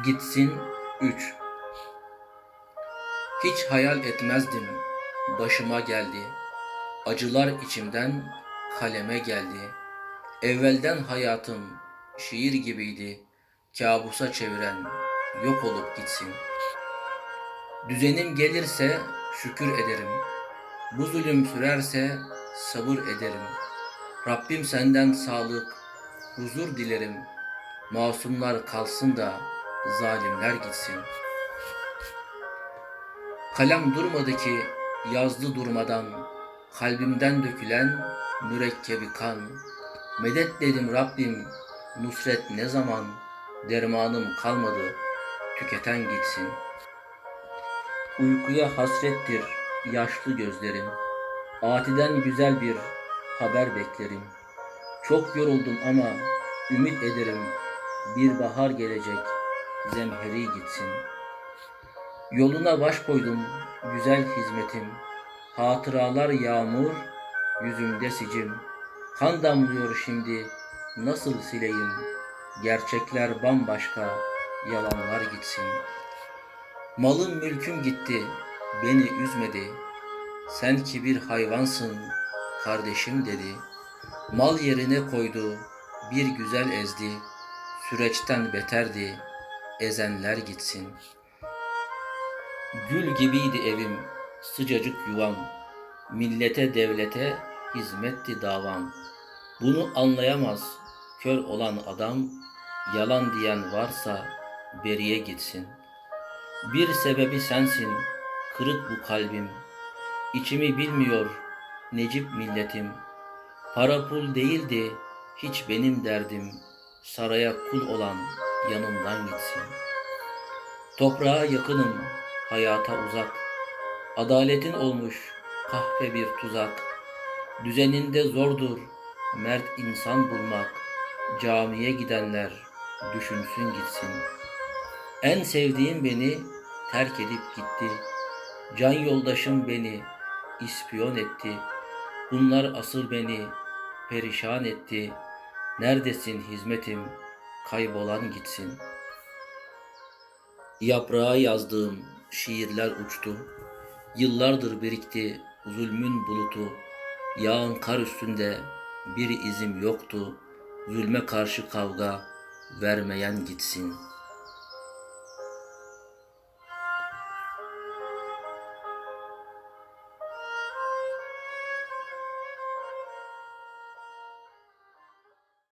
Gitsin 3 Hiç hayal etmezdim başıma geldi. Acılar içimden kaleme geldi. Evvelden hayatım şiir gibiydi. Kabusa çeviren yok olup gitsin. Düzenim gelirse şükür ederim. Bu zulüm sürerse sabır ederim. Rabbim senden sağlık, huzur dilerim. Masumlar kalsın da zalimler gitsin. Kalem durmadı ki yazdı durmadan kalbimden dökülen mürekkebi kan. Medet dedim Rabbim nusret ne zaman dermanım kalmadı tüketen gitsin. Uykuya hasrettir yaşlı gözlerim. Atiden güzel bir haber beklerim. Çok yoruldum ama ümit ederim bir bahar gelecek zemheri gitsin. Yoluna baş koydum güzel hizmetim. Hatıralar yağmur, yüzümde sicim. Kan damlıyor şimdi, nasıl sileyim? Gerçekler bambaşka, yalanlar gitsin. Malım mülküm gitti, beni üzmedi. Sen ki bir hayvansın, kardeşim dedi. Mal yerine koydu, bir güzel ezdi. Süreçten beterdi, ezenler gitsin. Gül gibiydi evim, sıcacık yuvam. Millete devlete hizmetti davam. Bunu anlayamaz kör olan adam, yalan diyen varsa beriye gitsin. Bir sebebi sensin, kırık bu kalbim. İçimi bilmiyor Necip milletim. Para pul değildi hiç benim derdim. Saraya kul olan yanımdan gitsin. Toprağa yakınım, hayata uzak. Adaletin olmuş kahpe bir tuzak. Düzeninde zordur mert insan bulmak. Camiye gidenler düşünsün gitsin. En sevdiğim beni terk edip gitti. Can yoldaşım beni ispiyon etti. Bunlar asıl beni perişan etti. Neredesin hizmetim kaybolan gitsin. Yaprağa yazdığım şiirler uçtu. Yıllardır birikti zulmün bulutu. Yağan kar üstünde bir izim yoktu. Zulme karşı kavga vermeyen gitsin.''